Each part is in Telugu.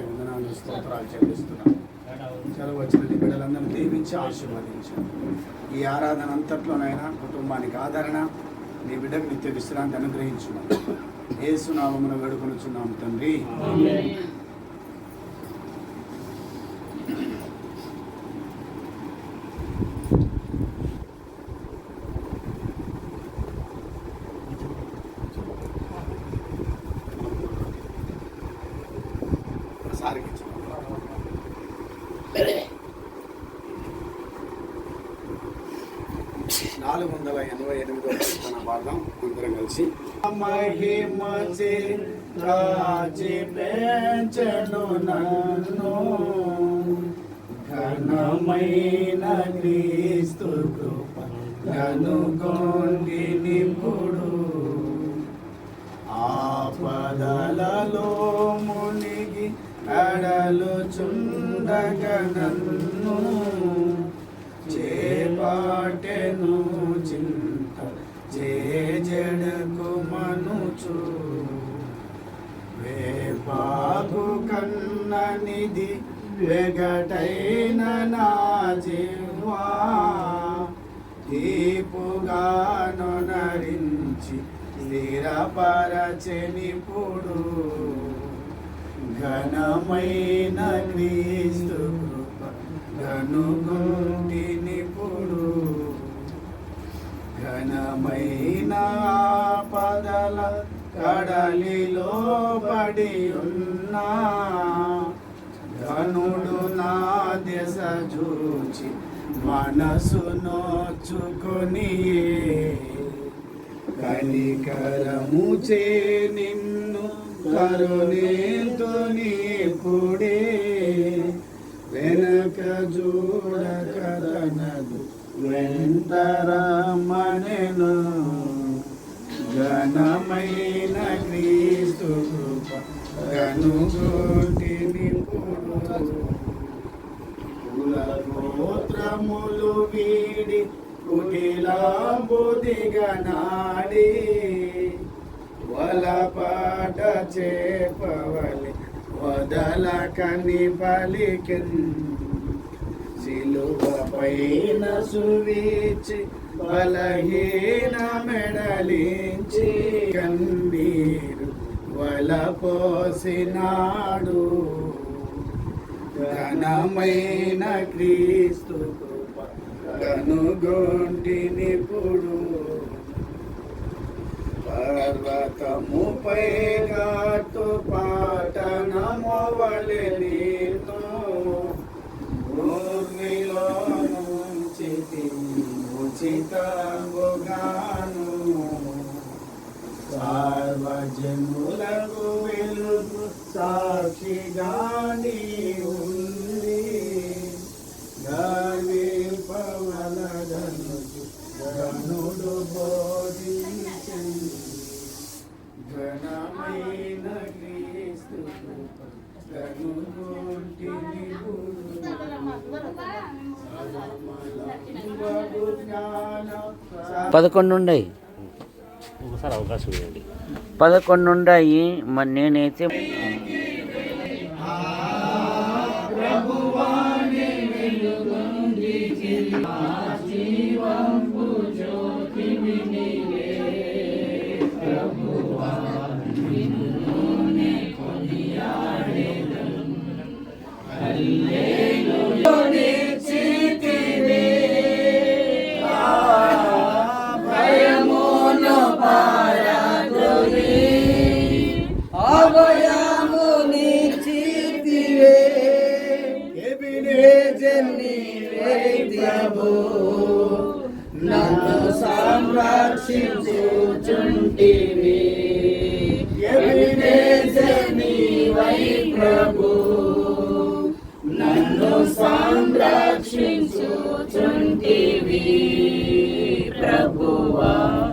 వందనాలు స్తోత్రాలు చెల్లిస్తున్నాం చదువు వచ్చిన బిడ్డలందరినీ దీవించి ఆశీర్వదించాం ఈ ఆరాధన అంతట్లోనైనా కుటుంబానికి ఆదరణ నీ బిడ్డకు నిత్య విశ్రాంతి అనుగ్రహించున్నాం ఏసునామమున వేడుకొనుచున్నాం తండ్రి. నన్ను ఘనమైన క్రీస్తు కృప కనుగొండి నిపుడు ఆపదలలో మునిగి అడలు చుండగనన్ను చేపాటెను చింత చేజడకు మనుచు. వేపాకు కన్ననిది వెగటైన నా జీవా. తీపుగాను నరించి స్థిరపరచనిపుడు. ఘనమైన క్రీస్తు కృప గనుగుంటినిపుడు ఘనమైన పదల కడలిలో పడి ఉన్నా ధనుడు నా దశ చూచి మనసు నోచుకొని కనికరము చే నిన్ను కరుణేతో పుడే. వెనక చూడక వెంటరా వెంటరమనెను ఘనమైన క్రీస్తు కృప కులగోత్రములు వీడి కుటిలాంబుదిగా నాడి. వలపాట చేపవలి వదల కని పలికెన్. సిలువ పైన సువీచి బలహీన మెడలించి కన్నీరు వల పోసినాడు. ఘనమైన క్రీస్తు కృప కనుగొంటినిపుడు పర్వతముపై గాటు పాటనము వలె నీతో భూమిలో నుంచి ఉచితముగాను సార్వజనులకు వెలుగు సాక్షిగాని ఉంది గర్వింపవలదనుచు గనుడు బోధించింది ఘనమైన క్రీస్తు కృప గనుగొంటిని పదకొండు ఉన్నాయి ఒకసారి అవకాశం ఇవ్వండి. పదకొండు ఉన్నాయి మరి నేనైతే ప్రభు. నన్ను సంరక్షించుచుంటివి. ఎవినేజని వై ప్రభు. నన్ను సంరక్షించుచుంటివి ప్రభువా.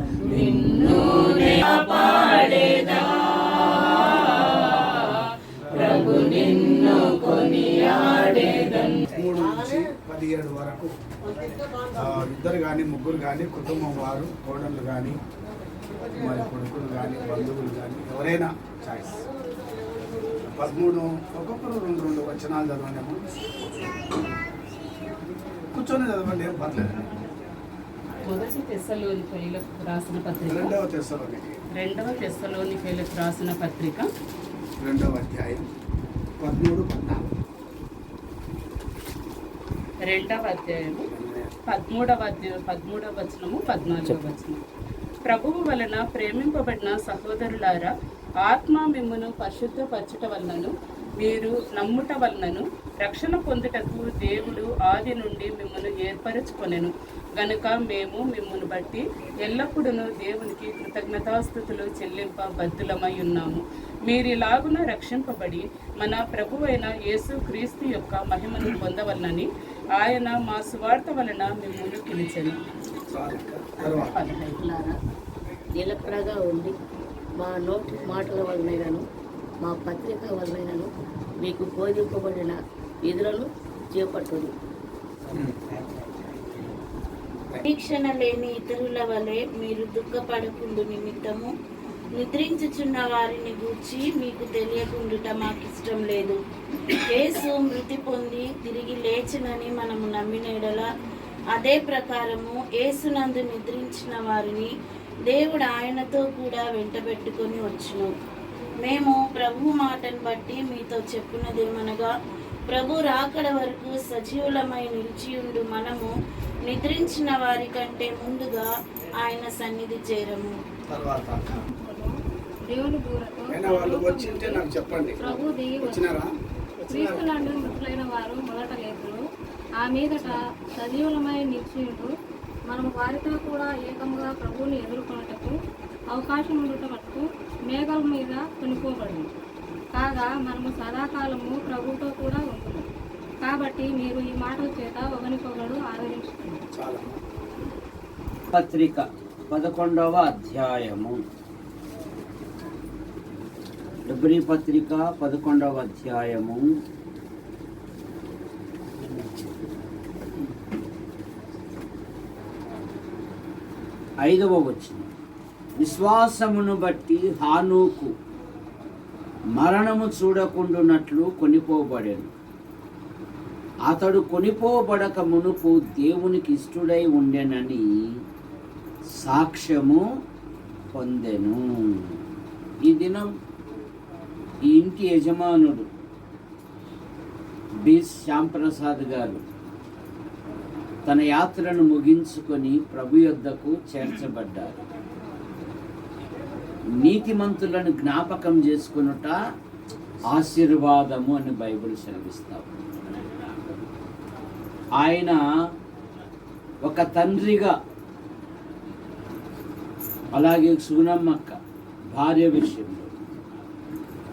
పదిహేడు వరకు ఇద్దరు కానీ ముగ్గురు కానీ కుటుంబం వారు కోడళ్ళు కానీ మరి కొడుకులు కానీ బంధువులు కానీ ఎవరైనా చాయిస్. పదమూడు ఒక్కొక్కరు రెండు రెండు వచనాలు చదవండి కూర్చొని చదవండి ఏం పర్లేదు. మొదటి తెస్సలోనికైలకు రాసిన పత్రిక. రెండవ తెస్సలో రెండవ తెస్సలోనికైలకు రాసిన పత్రిక. రెండవ అధ్యాయం పదమూడు పద్నాలుగు. రెండవ అధ్యాయము పదమూడవ అధ్యాయం పదమూడవ వచనము పద్నాలుగవ వచనం. ప్రభువు వలన ప్రేమింపబడిన సహోదరులారా ఆత్మ మిమ్మును పరిశుద్ధపరచుట వలనను మీరు నమ్ముట వలనను రక్షణ పొందుటకు దేవుడు ఆది నుండి మిమ్మల్ని ఏర్పరచుకొనెను. గనుక మేము మిమ్మల్ని బట్టి ఎల్లప్పుడూ దేవునికి కృతజ్ఞతాస్థుతులు చెల్లింప బద్దులమై ఉన్నాము. మీరిలాగున రక్షింపబడి మన ప్రభువైన యేసు క్రీస్తు యొక్క మహిమను పొందవలనని ఆయన మా సువార్త వలన మిమ్మల్ని పిలిచెను. నిలకడగా ఉండి మా నోటి మాటల వలనైనను మా పత్రిక వలనైనను మీకు బోధింపబడిన విధులను చేపట్టుడు. నిరీక్షణ లేని ఇతరుల వలె మీరు దుఃఖపడకుండు నిమిత్తము నిద్రించుచున్న వారిని గూర్చి మీకు తెలియకుండుట మాకు ఇష్టం లేదు. యేసు మృతి పొంది తిరిగి లేచినని మనము నమ్మినడల. అదే ప్రకారము యేసునందు నిద్రించిన వారిని దేవుడు ఆయనతో కూడా వెంటబెట్టుకొని వచ్చును. మేము ప్రభు మాటను బట్టి మీతో చెప్పినదేమనగా ప్రభు రాకడ వరకు సజీవులమై నిలిచియుండు మనము నిద్రించిన వారి కంటే ముందుగా ఆయన సన్నిధి చేరము. తర్వాత దేవుని దూరతో అయినా వాళ్ళు వచ్చింటే నాకు చెప్పండి. ప్రభు దిగి వచ్చినారా? క్రీస్తునందు మృతులైన వారు మొదట లేఖలు ఆ మీదట సజీవులమై నిలిచియుంటూ మనము వారితో కూడా ఏకంగా ప్రభువుని ఎదుర్కొనుటకు అవకాశం ఉండట మటుకు మేఘాల మీద కొనుక్కోబడింది కాగా మనము సదాకాలము ప్రభువుతో కూడా ఉంటున్నాం కాబట్టి మీరు ఈ మాటల చేత ఒకరికొకరు ఆదరించుతున్నారు చాలా. పత్రిక పదకొండవ అధ్యాయము. ఎబ్రి పత్రిక పదకొండవ అధ్యాయము. ఐదవ వచ్చిన విశ్వాసమును బట్టి హానూకు మరణము చూడకుండునట్లు కొనిపోబడెను. అతడు కొనిపోబడక మునుపు దేవునికి ఇష్టడై ఉండెనని సాక్ష్యము పొందెను. ఈ దినం ఈ ఇంటి యజమానుడు బి శ్యాంప్రసాద్ గారు తన యాత్రను ముగించుకొని ప్రభు యొద్దకు చేర్చబడ్డారు. నీతిమంతులను జ్ఞాపకం చేసుకునుట ఆశీర్వాదము అని బైబిల్ సెలవిస్తాం. ఆయన ఒక తండ్రిగా అలాగే సునమ్మక్క భార్య విషయంలో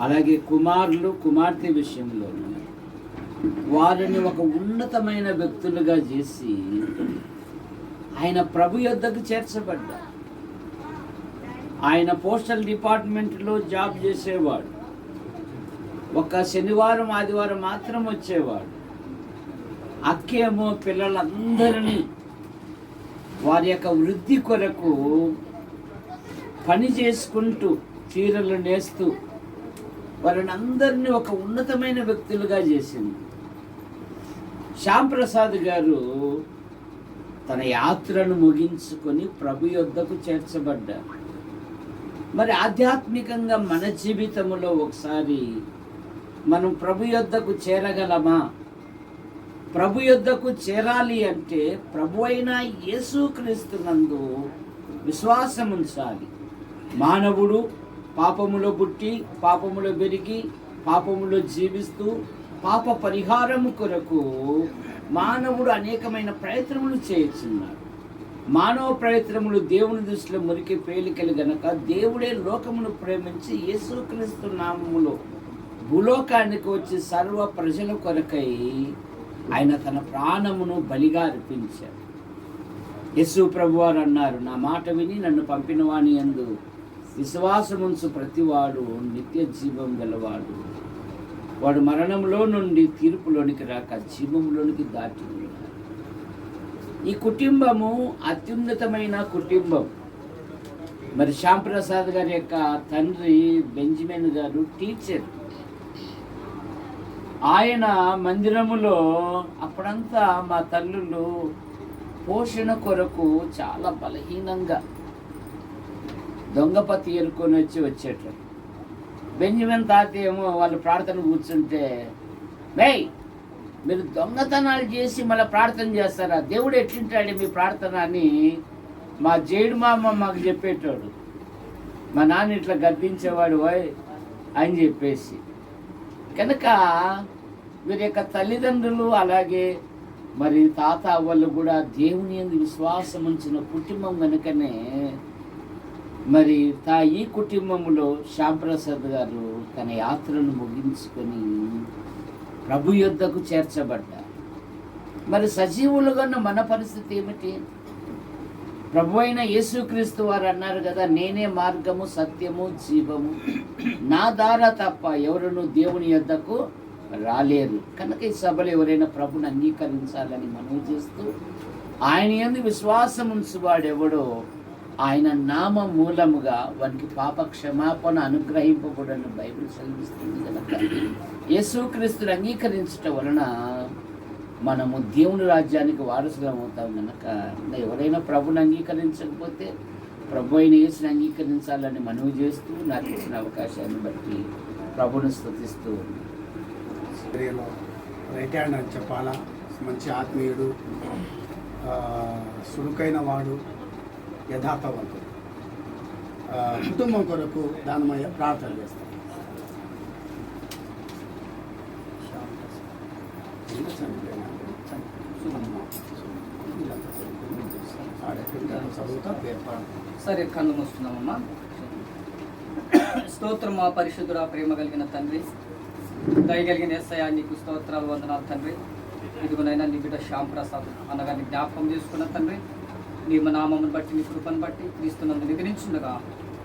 అలాగే కుమారులు కుమార్తె విషయంలో వారిని ఒక ఉన్నతమైన వ్యక్తులుగా చేసి ఆయన ప్రభు యొద్దకు చేర్చబడ్డారు. ఆయన పోస్టల్ డిపార్ట్మెంట్లో జాబ్ చేసేవాడు. ఒక శనివారం ఆదివారం మాత్రం వచ్చేవాడు. అక్కేమో పిల్లలందరినీ వారి యొక్క వృద్ధి కొరకు పని చేసుకుంటూ చీరలు నేస్తూ వారిని అందరినీ ఒక ఉన్నతమైన వ్యక్తులుగా చేసింది. శ్యామ్ ప్రసాద్ గారు తన యాత్రను ముగించుకొని ప్రభు యొద్దకు చేర్చబడ్డారు. మరి ఆధ్యాత్మికంగా మన జీవితంలో ఒకసారి మనం ప్రభు యొద్దకు చేరగలమా? ప్రభు యొద్దకు చేరాలి అంటే ప్రభు అయిన యేసుక్రీస్తునందు విశ్వాసం ఉంచాలి మానవుడు పాపములో పుట్టి పాపములో పెరిగి పాపములో జీవిస్తూ పాప పరిహారము కొరకు మానవుడు అనేకమైన ప్రయత్నములు చేయుచున్నాడు. మానవ ప్రయత్నములు దేవుని దృష్టిలో మురికి పేలికలు గనక దేవుడే లోకమును ప్రేమించి యేసుక్రీస్తు నామములో భూలోకానికి వచ్చి సర్వ ప్రజల కొరకై ఆయన తన ప్రాణమును బలిగా అర్పించారు యేసు ప్రభువారు అన్నారు నా మాట విని నన్ను పంపిన వాణి యందు విశ్వాసముంచు ప్రతివాడు నిత్య జీవం గలవాడు. వాడు మరణంలో నుండి తీర్పులోనికి రాక జీవంలోనికి దాటి ఈ కుటుంబము అత్యున్నతమైన కుటుంబం. మరి శ్యాంప్రసాద్ గారి యొక్క తండ్రి బెంజమిన్ గారు టీచర్. ఆయన మందిరములో అప్పుడంతా మా తల్లులు పోషణ కొరకు చాలా బలహీనంగా దొంగపతి ఎరుకొని వచ్చి వచ్చేటప్పుడు బెంజమిన్ తాత ఏమో వాళ్ళు ప్రార్థన కూర్చుంటే మేయ్ మీరు దొంగతనాలు చేసి మళ్ళీ ప్రార్థన చేస్తారా? దేవుడు ఎట్లుంటాడు మీ ప్రార్థన అని మా జైడు మామ మాకు చెప్పేటోడు. మా నాన్న ఇట్లా గద్దించేవాడు ఓయ్ అని చెప్పేసి. కనుక వీరి యొక్క తల్లిదండ్రులు అలాగే మరి తాత వాళ్ళు కూడా దేవుని విశ్వాసం ఉంచిన కుటుంబం కనుకనే మరి తా ఈ కుటుంబంలో శ్యాంప్రసాద్ గారు తన యాత్రను ముగించుకొని ప్రభు యుద్ధకు చేర్చబడ్డారు. మరి సజీవులుగా ఉన్న మన పరిస్థితి ఏమిటి? ప్రభు అయిన యేసుక్రీస్తు వారు అన్నారు కదా నేనే మార్గము సత్యము జీవము. నా ద్వారా తప్ప ఎవరును దేవుని యొద్దకు రాలేరు. కనుక ఈ సభలు ఎవరైనా ప్రభుని అంగీకరించాలని మనవి చేస్తూ ఆయన ఎందు విశ్వాసం ఉంచువాడెవడో ఆయన నామ మూలముగా వానికి పాప క్షమాపణ అనుగ్రహింపబడని బైబిల్ సెలవిస్తుంది కనుక. యేసుక్రీస్తుని అంగీకరించటం వలన మనము దేవుని రాజ్యానికి వారసులం అవుతాం కనుక ఎవరైనా ప్రభుని అంగీకరించకపోతే ప్రభు అయిన యేసుని అంగీకరించాలని మనవి చేస్తూ నాకు ఇచ్చిన అవకాశాన్ని బట్టి ప్రభుని స్థుతిస్తూ రైట్ హ్యాండ్ అని చెప్పాలా? మంచి ఆత్మీయుడు సురుకైన వాడు. యథార్థవంతుడు కుటుంబం కొరకు దానమయ్య ప్రార్థన చేస్తాం సరే కన్ను మూస్తున్నామమ్మా స్తోత్రం మా పరిశుద్ధుడ ప్రేమ కలిగిన తండ్రి. దయగలిగిన ఎస్ఐ నీకు స్తోత్రాలు వందనాలు తండ్రి. ఇదిగోనైనా నీ బిడ్డ శ్యామ్ ప్రసాద్ అనగా జ్ఞాపకం చేసుకున్న తండ్రి. నీమ నామమును బట్టి నీ కృపను బట్టి క్రీస్తునందు నిద్రించుండగా.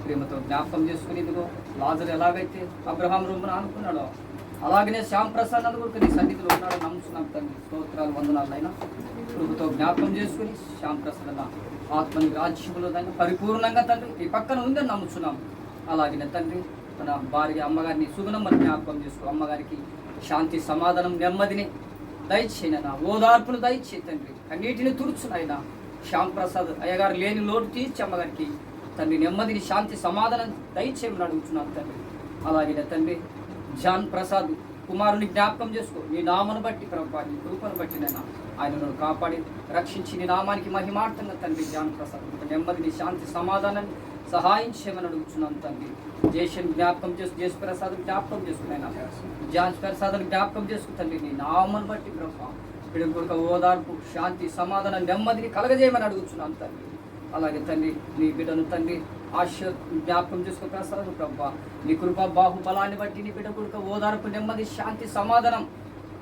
ప్రేమతో జ్ఞాపకం చేసుకుని ఇదిగో లాజర్ ఎలాగైతే అబ్రహాం రూమున అనుకున్నాడో అలాగనే శ్యామ్ ప్రసాద్ అని కూడా నీ సన్నిధిలో ఉన్నాడో నమ్ముతున్నాం తండ్రి. స్తోత్రాలు వందనాలైనా కృపతో జ్ఞాపకం చేసుకుని శ్యామ్ ప్రసాద్ అన్న ఆత్మని రాజ్యములో దాన్ని పరిపూర్ణంగా తండ్రి ఈ పక్కన ఉందని నమ్ముచున్నాం. అలాగే తండ్రి మన భార్య అమ్మగారిని సుగుణమ్మని జ్ఞాపకం చేసుకో. అమ్మగారికి శాంతి సమాధానం నెమ్మదిని దయచేయన ఓదార్పును దయచే తండ్రి. కన్నీటిని తుడుచునైనా శ్యామ్ ప్రసాద్ అయ్యగారు లేని లోటు తీర్చి అమ్మగారికి తండ్రి నెమ్మదిని శాంతి సమాధానం దయచేయమని అడుగుతున్నాను తండ్రి. అలాగే తండ్రి. జాన్ ప్రసాద్ కుమారుని జ్ఞాపకం చేసుకో. నీ నామను బట్టి ప్రభా నీ కృపను బట్టి నేను ఆయనను కాపాడి రక్షించి నీ నామానికి మహిమార్థంగా తండ్రి జాన్ ప్రసాద్. నెమ్మదిని శాంతి సమాధానాన్ని సహాయం చేయమని అడుగుతున్నాను తండ్రి. జేషన్ జ్ఞాపకం చేసు జేసు ప్రసాద్ జ్ఞాపకం చేసుకున్నాయినా జాన్ ప్రసాద్ జ్ఞాపకం చేసుకు తండ్రి. నీ నామను బట్టి ప్రభా బిడ్డల కొరకు ఓదార్పు శాంతి సమాధానం నెమ్మదిని కలగజేయమని అడుగుతున్నాను తండ్రి. అలాగే తండ్రి నీ బిడ్డను తండ్రి ఆశ జ్ఞాపకం చేసుకుని ప్రసాదం ప్రభా. నీ కృప బాహుబలాన్ని బట్టి నీ బిడ్డ కొడుక ఓదార్పు నెమ్మది శాంతి సమాధానం.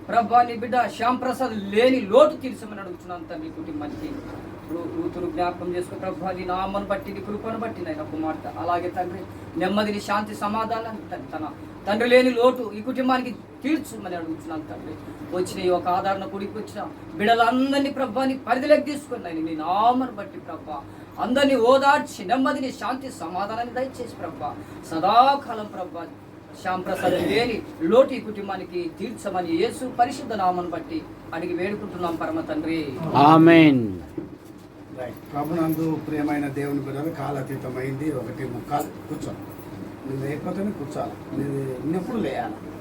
ప్రభా నీ బిడ్డ శ్యామ్ ప్రసాద్ లేని లోటు తీర్చమని అడుగుతున్నాను తండ్రి కుటుంబానికి. ఇప్పుడు కూతురు జ్ఞాపకం చేసుకో ప్రభా నీ నామను బట్టి నీ కృపను బట్టి నాయన కుమార్తె. అలాగే తండ్రి నెమ్మదిని శాంతి సమాధానం తన- తన తండ్రి లేని లోటు ఈ కుటుంబానికి తీర్చుమని అడుగుతున్నాను తండ్రి. వచ్చిన ఈ ఒక ఆదరణ కూడికి వచ్చిన బిడలందరినీ ప్రభాని పరిధిలోకి తీసుకున్నాయి నీ నామను బట్టి ప్రభా. అందరినీ ఓదార్చి నెమ్మదిని శాంతి సమాధానాన్ని దయచేసి ప్రభా. సదాకాలం ప్రభా శ్యామ్ ప్రసాద్ లేని లోటు కుటుంబానికి తీర్చమని యేసు పరిశుద్ధ నామను బట్టి అడిగి వేడుకుంటున్నాం పరమ తండ్రి. ఆమెన్. ప్రభునందు ప్రియమైన దేవుని బిడ్డలు కాలాతీతమైంది ఒకటి ముక్కాలు కూర్చోాలి నువ్వు లేకపోతేనే కూర్చోాలి నువ్వు ఉన్నప్పుడు లేయాలి. ఆ,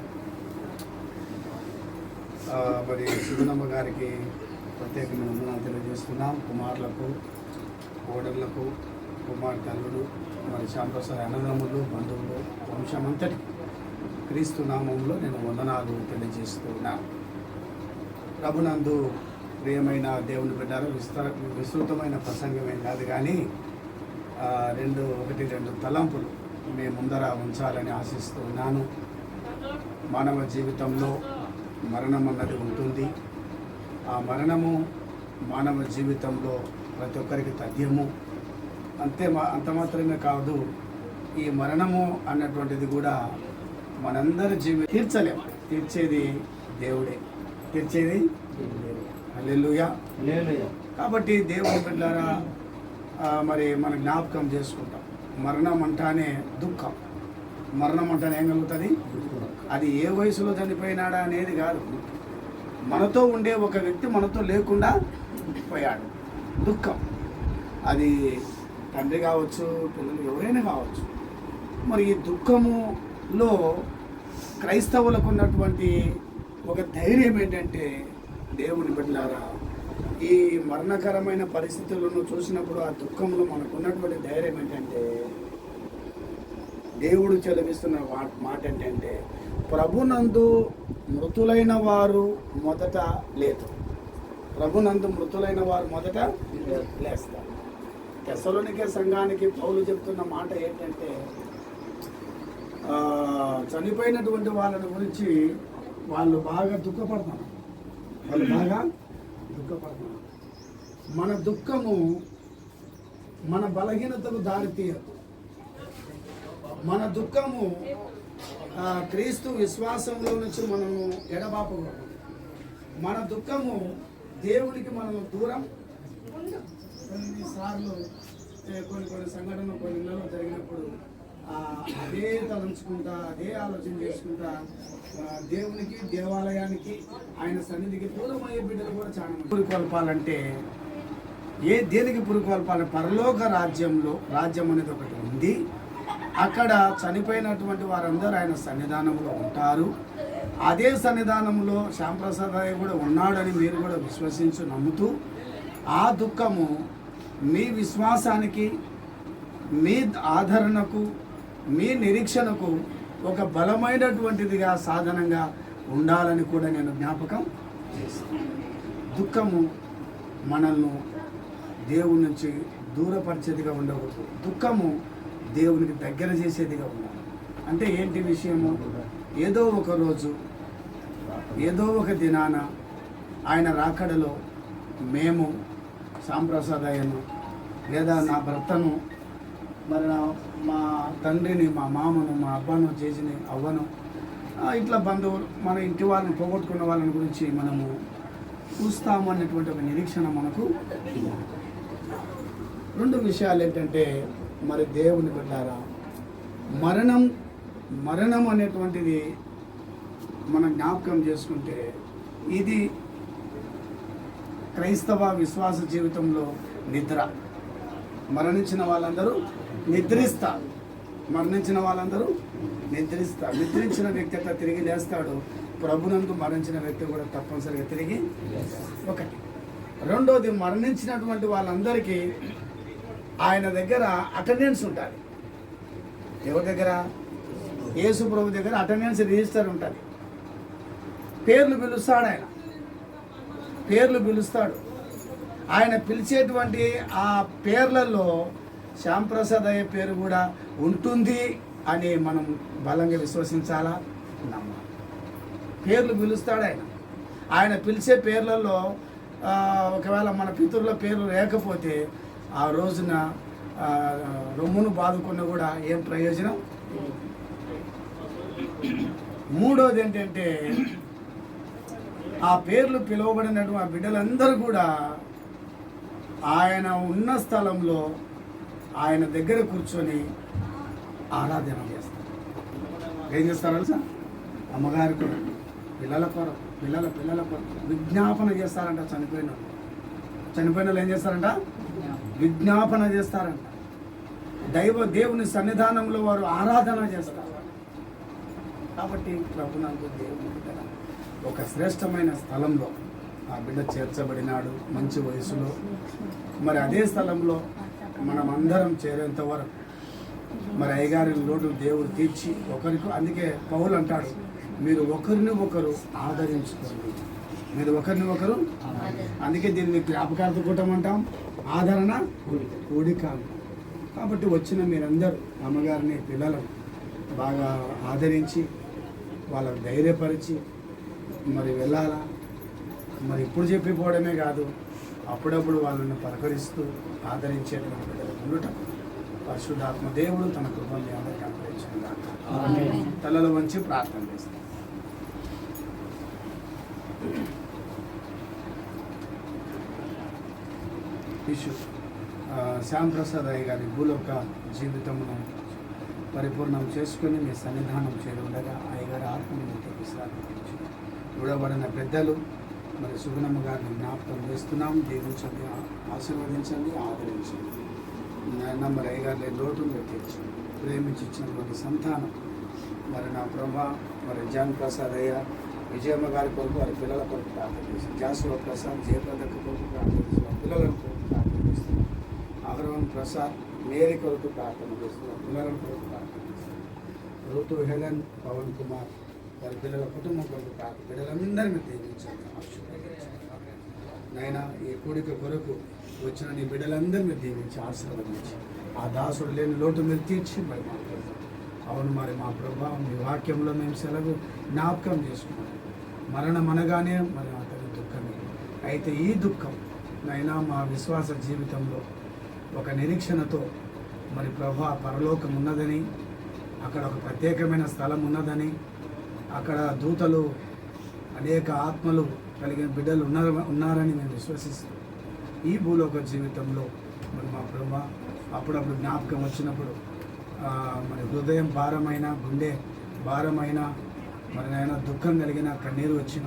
మరి సుగుణమ్మ గారికి ప్రత్యేకమైన వందనాలు తెలియజేస్తున్నాం. కుమారులకు కోడళ్ళకు కుమార్ తల్లులు మరి శ్యాంప్రసాద్ అన్నదమ్ములు బంధువులు వంశమంతటి క్రీస్తు నామంలో నేను వందనాలు తెలియజేస్తున్నాను ప్రభునందు ప్రియమైన దేవుని బిడ్డారు విస్తృ విస్తృతమైన ప్రసంగమేం కాదు కానీ రెండు ఒకటి రెండు తలంపులు మీ ముందర ఉంచాలని ఆశిస్తూ ఉన్నాను. మానవ జీవితంలో మరణం అన్నది ఉంటుంది. ఆ మరణము మానవ జీవితంలో ప్రతి ఒక్కరికి తథ్యము. అంతే మా అంత మాత్రమే కాదు ఈ మరణము అన్నటువంటిది కూడా మనందరి జీవి తీర్చలేము తీర్చేది దేవుడే. తీర్చేది దేవుడే. హల్లెలూయా. కాబట్టి దేవుని బిడ్డారా మరి మన జ్ఞాపకం చేసుకుంటాం. మరణం అంటానే దుఃఖం. మరణం అంటానే ఏం కలుగుతుంది? అది ఏ వయసులో చనిపోయినాడా అనేది కాదు. మనతో ఉండే ఒక వ్యక్తి మనతో లేకుండా పోయాడు. దుఃఖం. అది తండ్రి కావచ్చు పిల్లలు ఎవరైనా కావచ్చు. మరి ఈ దుఃఖములో క్రైస్తవులకు ఉన్నటువంటి ఒక ధైర్యం ఏంటంటే దేవుని బిడ్డారా ఈ మరణకరమైన పరిస్థితులను చూసినప్పుడు ఆ దుఃఖంలో మనకు ఉన్నటువంటి ధైర్యం ఏంటంటే దేవుడు చదివిస్తున్న మాట ఏంటంటే ప్రభునందు మృతులైన వారు మొదట లేదు ప్రభునందు మృతులైన వారు మొదట లేస్తారు తెసలోనికే సంఘానికి పౌలు చెప్తున్న మాట ఏంటంటే చనిపోయినటువంటి వాళ్ళని గురించి వాళ్ళు బాగా దుఃఖపడతారు. వాళ్ళు బాగా దుఃఖపడతారు. మన దుఃఖము మన బలహీనతకు దారితీయదు మన దుఃఖము క్రీస్తు విశ్వాసంలో నుంచి మనము ఎడబాపకూడదు మన దుఃఖము దేవునికి మనము దూరం. కొన్నిసార్లు కొన్ని కొన్ని సంఘటనలు కొన్ని నెలలు జరిగినప్పుడు అదే తలంచుకుంటా అదే ఆలోచన చేసుకుంటా దేవునికి దేవాలయానికి ఆయన సన్నిధికి దూరం అయ్యే బిడ్డలు కూడా చాలా పురుకొల్పాలంటే ఏ దేనికి పురుకొల్పాలి? పరలోక రాజ్యంలో రాజ్యం అనేది ఒకటి ఉంది. అక్కడ చనిపోయినటువంటి వారందరూ ఆయన సన్నిధానంలో ఉంటారు. అదే సన్నిధానంలో శ్యాంప్రసాద్ రాయ్ కూడా ఉన్నాడని మీరు కూడా విశ్వసించు నమ్ముతూ ఆ దుఃఖము మీ విశ్వాసానికి మీ ఆదరణకు మీ నిరీక్షణకు ఒక బలమైనటువంటిదిగా సాధనంగా ఉండాలని కూడా నేను జ్ఞాపకం చేస్తాను. దుఃఖము మనల్ని దేవుడి నుంచి దూరపరిచేదిగా ఉండకూడదు. దుఃఖము దేవునికి దగ్గర చేసేదిగా ఉండాలి. అంటే ఏంటి విషయము? ఏదో ఒక రోజు ఏదో ఒక దినాన ఆయన రాకడలో మేము సాంప్రసాదాయను లేదా నా భర్తను మరి నా మా తండ్రిని మా మామను మా అబ్బను చేసిన అవ్వను ఇట్లా బంధువులు మన ఇంటి వాళ్ళని పోగొట్టుకున్న వాళ్ళని గురించి మనము చూస్తాము అన్నటువంటి ఒక నిరీక్షణ మనకు రెండు విషయాలు ఏంటంటే మరి దేవుని బిడ్డారా మరణం మరణం అనేటువంటిది మనం జ్ఞాపకం చేసుకుంటే ఇది క్రైస్తవ విశ్వాస జీవితంలో నిద్ర. మరణించిన వాళ్ళందరూ నిద్రిస్తారు. మరణించిన వాళ్ళందరూ నిద్రిస్తారు. నిద్రించిన వ్యక్తి అట్లా తిరిగి లేస్తాడు? ప్రభునందు మరణించిన వ్యక్తి కూడా తప్పనిసరిగా తిరిగి ఒకటి. రెండోది మరణించినటువంటి వాళ్ళందరికీ ఆయన దగ్గర అటెండెన్స్ ఉంటుంది. ఎవరి దగ్గర? యేసు ప్రభు దగ్గర అటెండెన్స్ రిజిస్టర్ ఉంటుంది. పేర్లు పిలుస్తాడు ఆయన. పేర్లు పిలుస్తాడు. ఆయన పిలిచేటువంటి ఆ పేర్లలో శ్యాంప్రసాద్ అయ్యే పేరు కూడా ఉంటుంది అని మనం బలంగా విశ్వసించాలా? నమ్మాలి పేర్లు పిలుస్తాడు ఆయన. ఆయన పిలిచే పేర్లలో ఒకవేళ మన పితరుల పేర్లు లేకపోతే ఆ రోజున రొమ్మును బాదుకున్న కూడా ఏం ప్రయోజనం? మూడోది ఏంటంటే ఆ పేర్లు పిలువబడినటువంటి ఆ బిడ్డలందరూ కూడా ఆయన ఉన్న స్థలంలో ఆయన దగ్గర కూర్చొని ఆరాధన చేస్తారు. ఏం చేస్తారు తెలుసా? అమ్మగారి కొరకు పిల్లల కొరకు పిల్లల పిల్లల కొరకు విజ్ఞాపన చేస్తారంట చనిపోయిన చనిపోయిన వాళ్ళు ఏం చేస్తారంట? విజ్ఞాపన చేస్తారంట. దైవ దేవుని సన్నిధానంలో వారు ఆరాధన చేస్తారు. కాబట్టి ప్రభునందు దేవుని బిడ్డ ఒక శ్రేష్టమైన స్థలంలో ఆ బిడ్డ చేర్చబడినాడు మంచి వయసులో. మరి అదే స్థలంలో మనం అందరం చేరేంత వరకు మరి అయ్యగారి లోటు దేవుడు తీర్చి ఒకరికి అందుకే పౌలు అంటాడు మీరు ఒకరిని ఒకరు ఆదరించుకోండి. మీరు ఒకరిని ఒకరు అందుకే దీన్ని జ్ఞాపకార్థ కూటం అంటాం. ఆదరణ కూడిక. కాబట్టి వచ్చిన మీరందరూ అమ్మగారిని పిల్లలను బాగా ఆదరించి వాళ్ళకు ధైర్యపరిచి మరి వెళ్ళాలా? మరి ఇప్పుడు చెప్పిపోవడమే కాదు అప్పుడప్పుడు వాళ్ళని పలకరిస్తూ ఆదరించేటువంటి ఉండటం. పరిశుద్ధాత్మ దేవుడు తన కృపల్ని అందరికీ అనుగ్రహించుకుందాం తలలో వంచి ప్రార్థన చేస్తాం. ఇష్యూ శ్యామ్ ప్రసాద్ అయ్య గారి భూలోక జీవితమును పరిపూర్ణం చేసుకుని మీ సన్నిధానం చేయడం అయ్యగారి ఆత్మని మీకు విశ్రాంతి చూడబడిన పెద్దలు మరి సుగుణమ్మ గారిని జ్ఞాపకం చేస్తున్నాం. దీవించండి ఆశీర్వదించండి ఆదరించండి. నాయన మరి అయ్యగారి లోటును తీర్చండి. ప్రేమించి ఇచ్చినటువంటి సంతానం. మరి నా ప్రభా మరి జాన్ ప్రసాద్ అయ్య విజయమ్మ గారి కొరకు వారి పిల్లల కొరకు ప్రార్థన చేస్తాం జాసువ ప్రసాద్ జయప్రదక్క కొరకు ప్రార్థన చేస్తున్నాం పిల్లల కొరకు అగ్రవన్ ప్రసాద్ మేరీ కొరకు ప్రార్థన చేస్తున్నాం పిల్లల కొరకు ప్రార్థన చేస్తున్నాం ఋతు హెలెన్ పవన్ కుమార్ వారి పిల్లల కుటుంబం కొరకు ప్రార్థన బిడ్డలందరినీ దీవించండి నాయన ఈ కోడిక కొరకు వచ్చిన నీ బిడ్డలందరి మీద దీవించి ఆశీర్వదించి ఆ దాసుడు లేని లోటు మీరు తీర్చి మరి అవును మరి మా ప్రభావం మీ వాక్యంలో మేము సెలవు జ్ఞాపకం చేసుకున్నాం. మరణం అనగానే మరి అతని దుఃఖమే. అయితే ఈ దుఃఖం నైనా మా విశ్వాస జీవితంలో ఒక నిరీక్షణతో మరి ప్రభా పరలోకం ఉన్నదని అక్కడ ఒక ప్రత్యేకమైన స్థలం ఉన్నదని అక్కడ దూతలు అనేక ఆత్మలు కలిగిన బిడ్డలు ఉన్నారు ఉన్నారని మేము విశ్వసిస్తాం ఈ భూలోక జీవితంలో మరి మా ప్రభా అప్పుడప్పుడు జ్ఞాపకం వచ్చినప్పుడు మరి హృదయం భారమైన గుండె భారమైన మరి నాయన దుఃఖం కలిగిన కన్నీరు వచ్చిన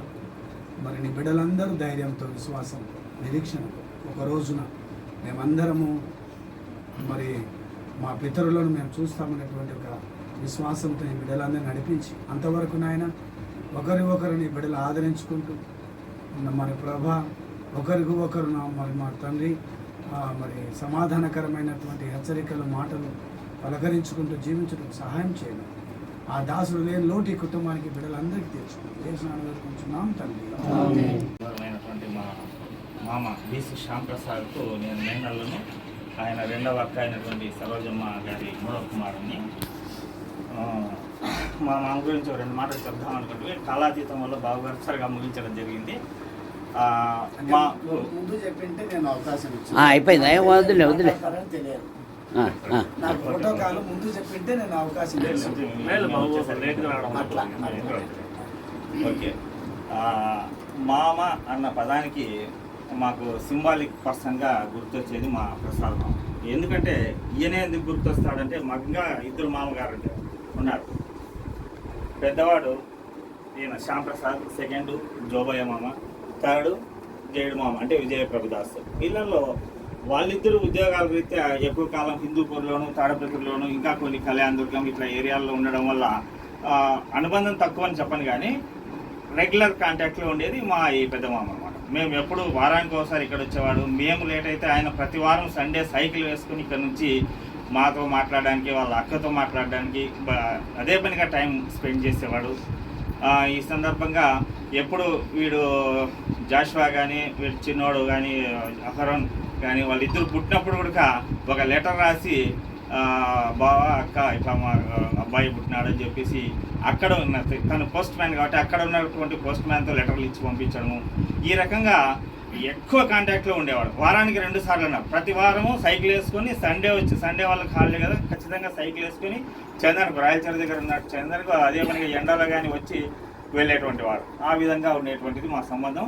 మరి నీ బిడ్డలందరూ ధైర్యంతో విశ్వాసం నిరీక్షణ ఒక రోజున మేమందరము మరి మా పితరులను మేము చూస్తామనేటువంటి ఒక విశ్వాసంతో నీ బిడ్డలందరినీ నడిపించి అంతవరకు నాయన ఒకరి ఒకరు నీ బిడ్డలు ఆదరించుకుంటూ మరి ప్రభ ఒకరికి ఒకరు నా- మరి మా తండ్రి ఆ, మరి సమాధానకరమైనటువంటి హెచ్చరికల మాటలు పలకరించుకుంటూ జీవించడం సహాయం చేయండి. ఆ దాసుడు లేని లోటు ఈ కుటుంబానికి బిడ్డలందరికీ తెచ్చుకుంటాం వేడుకుంటున్నాం తండ్రి. మా మామ బీసీ శ్యాంప్రసాద్కు నేను మేనల్లను. ఆయన రెండవ అక్క అయినటువంటి సరోజమ్మ గారి మూడవ కుమారుణ్ణి. ఆ, మా మామ గురించి ఒక రెండు మాటలు చెప్దాం అనుకుంటే కాలాతీతం వల్ల బాగా ముగించడం జరిగింది. ఆ, మా ముందు చెప్పింటే నేను అవకాశం ఆ, ఇచ్చాను అయిపోయిందా? వదిలే, వదిలే. నాకు ఫోటో కాలు ముందు చెప్పింటే నేను అవకాశం అట్లా, ఓకే. ఆ, మామ అన్న పదానికి మాకు సింబాలిక్ పర్సన్గా గుర్తొచ్చేది మా ప్రసాద్ మామ. ఎందుకంటే ఈయన ఎందుకు గుర్తొస్తాడంటే మగ్గా ఇద్దరు మామగారు ఉన్నారు. పెద్దవాడు ఈయన శ్యామ్ ప్రసాద్ సెకండ్ జోబయ్య మామ థర్డ్ జయుడు మామ అంటే విజయ ప్రభుదాస్. వీళ్ళల్లో వాళ్ళిద్దరు ఉద్యోగాల రీత్యా ఎక్కువ కాలం హిందూపూర్లోను తాడపత్రిలోను ఇంకా కొన్ని కళ్యాణ దుర్గం ఇట్లా ఏరియాల్లో ఉండడం వల్ల అనుబంధం తక్కువ అని చెప్పను కానీ రెగ్యులర్ కాంటాక్ట్లో ఉండేది మా ఈ పెద్ద మామ. మేము ఎప్పుడు వారానికి ఒకసారి ఇక్కడ వచ్చేవాడు. మేము లేట్ అయితే ఆయన ప్రతి వారం సండే సైకిల్ వేసుకుని ఇక్కడ నుంచి మాతో మాట్లాడడానికి వాళ్ళ అక్కతో మాట్లాడడానికి అదే పనిగా టైం స్పెండ్ చేసేవాడు. ఈ సందర్భంగా ఎప్పుడు వీడు జాషువా కానీ వీడు చిన్నోడు కానీ అహరోన్ కానీ వాళ్ళిద్దరు పుట్టినప్పుడు కూడా ఒక లెటర్ రాసి బావా అక్క ఇట్లా మా అబ్బాయి పుట్టినాడని చెప్పేసి అక్కడ ఉన్న తను పోస్ట్ మ్యాన్ కాబట్టి అక్కడ ఉన్నటువంటి పోస్ట్ మ్యాన్తో లెటర్లు ఇచ్చి పంపించడము. ఈ రకంగా ఎక్కువ కాంటాక్ట్లో ఉండేవాడు. వారానికి రెండు సార్లు అన్నారు ప్రతి వారము సైకిల్ వేసుకొని సండే వచ్చి సండే వాళ్ళకి హాలిడే కదా ఖచ్చితంగా సైకిల్ వేసుకొని చందనకు రాయలచంద్ర దగ్గర ఉన్నట్టు చందనకు అదే పనిగా ఎండలో కానీ వచ్చి వెళ్ళేటువంటి వాడు. ఆ విధంగా ఉండేటువంటిది మా సంబంధం.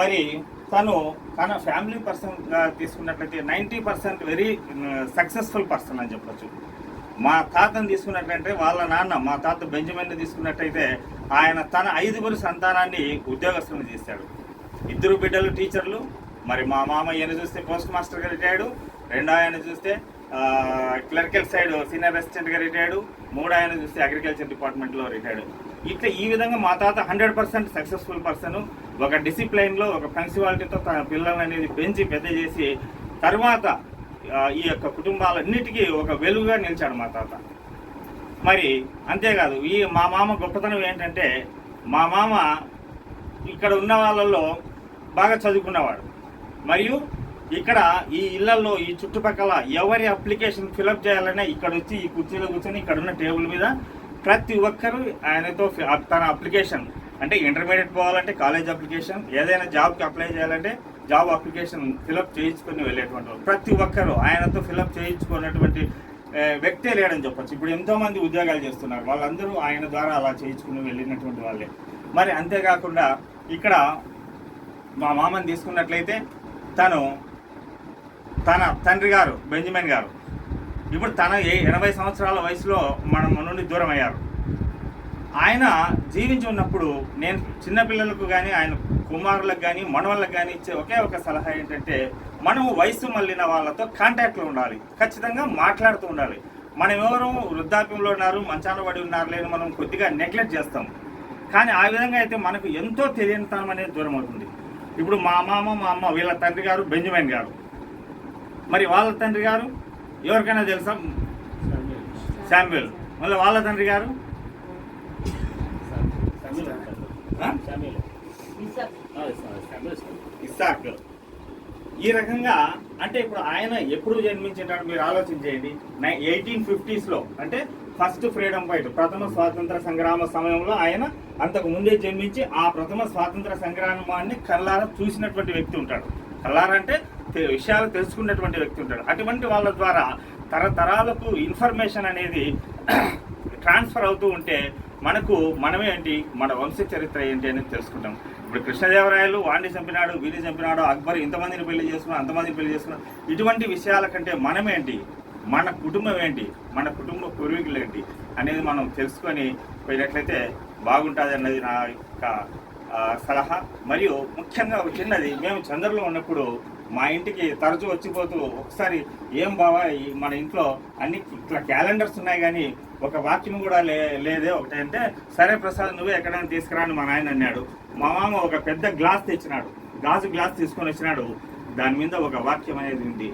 మరి తను తన ఫ్యామిలీ పర్సన్గా తీసుకున్నట్లయితే ninety percent very successful person అని చెప్పొచ్చు. మా తాతను తీసుకున్నట్లయితే వాళ్ళ నాన్న మా తాత బెంజమిన్ తీసుకున్నట్టయితే ఆయన తన ఐదుగురు సంతానాన్ని ఉద్యోగస్తులను చేశాడు ఇద్దరు బిడ్డలు టీచర్లు మరి మా మామ ఈయన చూస్తే పోస్ట్ మాస్టర్గా రిటైర్డు రెండో ఆయన చూస్తే క్లర్కల్ సైడ్ సీనియర్ అసిస్టెంట్గా రిటైర్డు మూడో ఆయన చూస్తే అగ్రికల్చర్ డిపార్ట్మెంట్లో రిటైర్డు. ఇట్లా ఈ విధంగా మా తాత హండ్రెడ్ పర్సెంట్ సక్సెస్ఫుల్ పర్సన్ ఒక డిసిప్లైన్లో ఒక ప్రిన్సిపాలిటీతో తన పిల్లల్ని అనేది పెంచి పెద్ద చేసి తర్వాత ఈ యొక్క కుటుంబాలన్నిటికీ ఒక వెలుగుగా నిలిచాడు మా తాత. మరి అంతేకాదు ఈ మా మామ గొప్పతనం ఏంటంటే మా మామ ఇక్కడ ఉన్న వాళ్ళల్లో బాగా చదువుకున్నవాడు. మరియు ఇక్కడ ఈ ఇళ్ళలో ఈ చుట్టుపక్కల ఎవరి అప్లికేషన్ ఫిలప్ చేయాలన్నా ఇక్కడ వచ్చి ఈ కుర్చీలో కూర్చొని ఇక్కడ ఉన్న టేబుల్ మీద ప్రతి ఒక్కరూ ఆయనతో తన అప్లికేషన్ అంటే ఇంటర్మీడియట్ పోవాలంటే కాలేజ్ అప్లికేషన్ ఏదైనా జాబ్కి అప్లై చేయాలంటే జాబ్ అప్లికేషన్ ఫిలప్ చేయించుకొని వెళ్ళేటువంటి వాళ్ళు. ప్రతి ఒక్కరూ ఆయనతో ఫిలప్ చేయించుకున్నటువంటి వ్యక్తే లేడని చెప్పొచ్చు. ఇప్పుడు ఎంతోమంది ఉద్యోగాలు చేస్తున్నారు. వాళ్ళందరూ ఆయన ద్వారా అలా చేయించుకుని వెళ్ళినటువంటి వాళ్ళే. మరి అంతేకాకుండా ఇక్కడ మా మామని తీసుకున్నట్లయితే తను తన తండ్రి గారు బెంజమిన్ గారు. ఇప్పుడు తన ఏ ఎనభై సంవత్సరాల వయసులో మనం మన నుండి దూరం అయ్యారు ఆయన జీవించి ఉన్నప్పుడు నేను చిన్నపిల్లలకు కానీ ఆయన కుమారులకు కానీ మనవళ్ళకు కానీ ఇచ్చే ఒకే ఒక సలహా ఏంటంటే మనము వయసు మళ్ళిన వాళ్ళతో కాంటాక్ట్లో ఉండాలి. ఖచ్చితంగా మాట్లాడుతూ ఉండాలి. మనం ఎవరు వృద్ధాప్యంలో ఉన్నారు మంచాన పడి ఉన్నారు లేదు మనం కొద్దిగా నెగ్లెక్ట్ చేస్తాం. కానీ ఆ విధంగా అయితే మనకు ఎంతో తెలియనితనం అనేది దూరం అవుతుంది. ఇప్పుడు మా మామ మా అమ్మ వీళ్ళ తండ్రి గారు బెంజమిన్ గారు. మరి వాళ్ళ తండ్రి గారు ఎవరికైనా తెలుసా? శామ్యుల్ మళ్ళీ వాళ్ళ తండ్రి గారు శామ్యుల్ అంటారు. ఆ? శామ్యుల్. ఆ, శామ్యుల్. ఇస్సాక్. ఈ రకంగా అంటే ఇప్పుడు ఆయన ఎప్పుడు జన్మించాడు మీరు ఆలోచన చేయండి. ఎయిటీన్ ఫిఫ్టీస్లో అంటే ఫస్ట్ ఫ్రీడమ్ ఫైట్ ప్రథమ స్వాతంత్ర సంగ్రామ సమయంలో ఆయన అంతకు ముందే జన్మించి ఆ ప్రథమ స్వాతంత్ర సంగ్రామాన్ని కల్లారా చూసినటువంటి వ్యక్తి ఉంటాడు. కల్లారా అంటే విషయాలు తెలుసుకున్నటువంటి వ్యక్తి ఉంటాడు. అటువంటి వాళ్ళ ద్వారా తరతరాలకు ఇన్ఫర్మేషన్ అనేది ట్రాన్స్ఫర్ అవుతూ ఉంటే మనకు మనమే ఏంటి? మన వంశ చరిత్ర ఏంటి అనేది తెలుసుకుంటాం. ఇప్పుడు కృష్ణదేవరాయలు వాణ్ణి చంపినాడు వీరి చంపినాడు అక్బర్ ఇంతమందిని పెళ్ళి చేసుకున్నాడు అంతమందిని పెళ్ళి చేసుకున్నాడు ఇటువంటి విషయాల కంటే మనమేంటి మన కుటుంబం ఏంటి? మన కుటుంబ పూర్వీకులు ఏంటి? అనేది మనం తెలుసుకొని పోయినట్లయితే బాగుంటుంది అన్నది నా యొక్క సలహా. మరియు ముఖ్యంగా ఒక చిన్నది మేము చంద్రులో ఉన్నప్పుడు మా ఇంటికి తరచూ వచ్చిపోతూ ఒకసారి ఏం బావా మన ఇంట్లో అన్ని ఇట్లా క్యాలెండర్స్ ఉన్నాయి కానీ ఒక వాక్యం కూడా లే లేదే ఒకటి అంటే సరే ప్రసాద్ నువ్వే ఎక్కడైనా తీసుకురాని మా నాయన అన్నాడు. మా మామ ఒక పెద్ద గ్లాస్ తెచ్చినాడు. గాజు గ్లాస్ తీసుకొని వచ్చినాడు. దాని మీద ఒక వాక్యం అనేది ఉంది.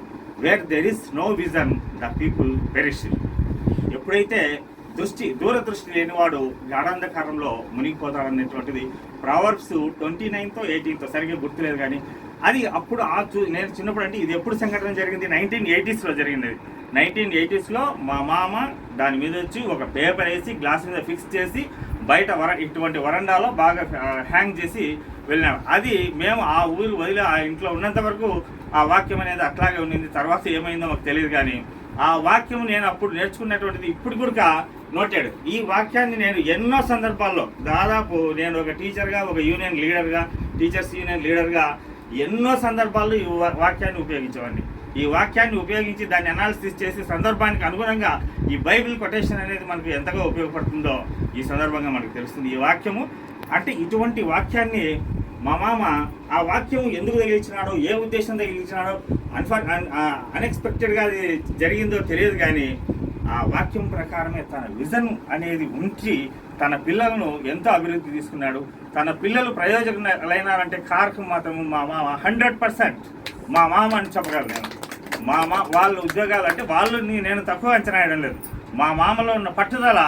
Where there is no vision the people perish ఎప్పుడైతే దృష్టి దూరదృష్టి లేనివాడు గాఢాంధకారంలో మునిగిపోతాడనేటువంటిది ప్రావర్బ్స్ ట్వంటీ నైన్తో ఎయిటీన్తో. సరిగ్గా గుర్తులేదు కానీ అది అప్పుడు ఆ చూ నేను చిన్నప్పుడు అంటే ఇది ఎప్పుడు సంఘటన జరిగింది? నైన్టీన్ ఎయిటీస్లో జరిగింది. నైన్టీన్ ఎయిటీస్లో మా మామ దాని మీద వచ్చి ఒక పేపర్ వేసి గ్లాస్ మీద ఫిక్స్ చేసి బయట వర ఇటువంటి వరండాలో బాగా హ్యాంగ్ చేసి వెళ్ళినాం. అది మేము ఆ ఊరు వదిలి ఆ ఇంట్లో ఉన్నంత వరకు ఆ వాక్యం అనేది అట్లాగే ఉండింది. తర్వాత ఏమైందో మాకు తెలియదు కానీ ఆ వాక్యం నేను అప్పుడు నేర్చుకున్నటువంటిది ఇప్పుడు కూడా నోటెడ్. ఈ వాక్యాన్ని నేను ఎన్నో సందర్భాల్లో దాదాపు నేను ఒక టీచర్గా ఒక యూనియన్ లీడర్గా టీచర్స్ యూనియన్ లీడర్గా ఎన్నో సందర్భాల్లో ఈ వాక్యాన్ని ఉపయోగించేవాడిని. ఈ వాక్యాన్ని ఉపయోగించి దాన్ని అనాలిసిస్ చేసి సందర్భానికి అనుగుణంగా ఈ బైబిల్ కొటేషన్ అనేది మనకు ఎంతగా ఉపయోగపడుతుందో ఈ సందర్భంగా మనకు తెలుస్తుంది. ఈ వాక్యము అంటే ఇటువంటి వాక్యాన్ని మా మామ ఆ వాక్యం ఎందుకు తగిలించినాడో ఏ ఉద్దేశం తగిలించినాడో అన్ఫర్ అన్ఎక్స్పెక్టెడ్గా అది జరిగిందో తెలియదు కానీ ఆ వాక్యం ప్రకారమే తన విజన్ అనేది ఉంచి తన పిల్లలను ఎంతో అభివృద్ధి తీసుకున్నాడు. తన పిల్లలు ప్రయోజకులైనారంటే కారకం మాత్రం మా మామ హండ్రెడ్ పర్సెంట్. మా మామ అని చెప్పగలను నేను. మా మా వాళ్ళ ఉద్యోగాలు అంటే వాళ్ళని నేను తక్కువ అంచనా వేయడం లేదు. మా మామలో ఉన్న పట్టుదల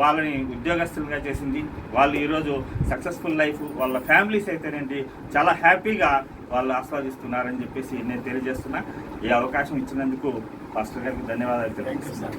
వాళ్ళని ఉద్యోగస్తులుగా చేసింది. వాళ్ళు ఈరోజు సక్సెస్ఫుల్ లైఫ్ వాళ్ళ ఫ్యామిలీస్ అయితేనేంటి చాలా హ్యాపీగా వాళ్ళు ఆస్వాదిస్తున్నారని చెప్పేసి నేను తెలియజేస్తున్నా. ఈ అవకాశం ఇచ్చినందుకు పాస్టర్ గారికి ధన్యవాదాలు సార్